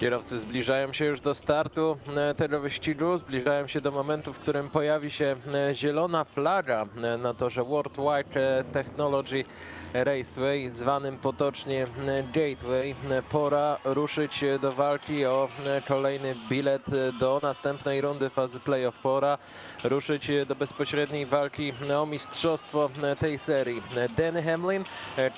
Kierowcy zbliżają się już do startu e, tego wyścigu, zbliżają się do momentu, w którym pojawi się e, zielona flaga e, na torze Worldwide Technology Raceway, zwanym potocznie Gateway. Pora ruszyć do walki o kolejny bilet do następnej rundy fazy playoff. Pora ruszyć do bezpośredniej walki o mistrzostwo tej serii. Danny Hamlin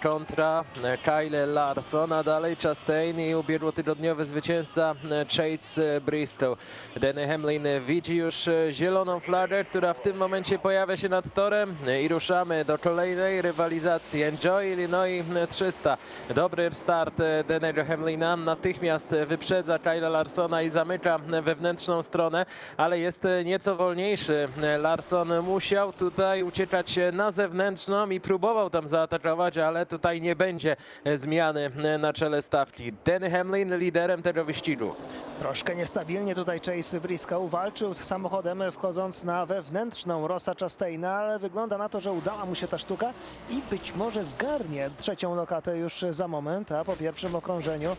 kontra Kyle Larson, a dalej Chastain i ubiegłotygodniowy zwycięzca e, Chase e, Bristol. Danny Hamlin widzi już e, zieloną flagę, która w tym momencie pojawia się nad torem i ruszamy do kolejnej rywalizacji. Enjoy Illinois 300. Dobry start Danny'ego Hamlina, natychmiast wyprzedza Kyla Larsona i zamyka wewnętrzną stronę, ale jest nieco wolniejszy. Larson musiał tutaj uciekać na zewnętrzną i próbował tam zaatakować, ale tutaj nie będzie zmiany na czele stawki. Danny Hamlin liderem tego wyścigu. Troszkę niestabilnie tutaj Chase Briscoe walczył z samochodem wchodząc na wewnętrzną Rossa Chastaina, ale wygląda na to, że udała mu się ta sztuka i być może zgarnie trzecią lokatę już za moment, a po pierwszym okrążeniu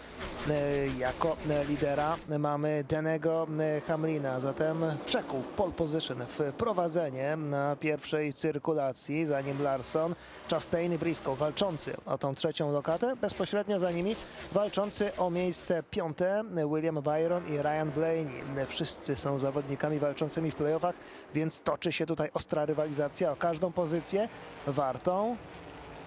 e, jako lidera mamy Denego e, Hamlina, zatem przekuł pole position w prowadzenie na pierwszej cyrkulacji, zanim Larson, Chastain i Briscoe walczący o tą trzecią lokatę, bezpośrednio za nimi walczący o miejsce piąte William Byron i Ryan Blaney. Wszyscy są zawodnikami walczącymi w playoffach, więc toczy się tutaj ostra rywalizacja o każdą pozycję wartą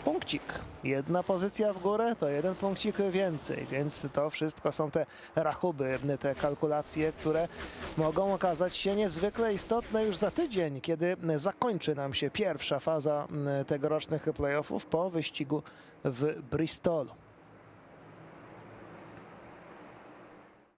punkcik. Jedna pozycja w górę to jeden punkcik więcej, więc to wszystko są te rachuby, te kalkulacje, które mogą okazać się niezwykle istotne już za tydzień, kiedy zakończy nam się pierwsza faza tegorocznych playoffów po wyścigu w Bristolu.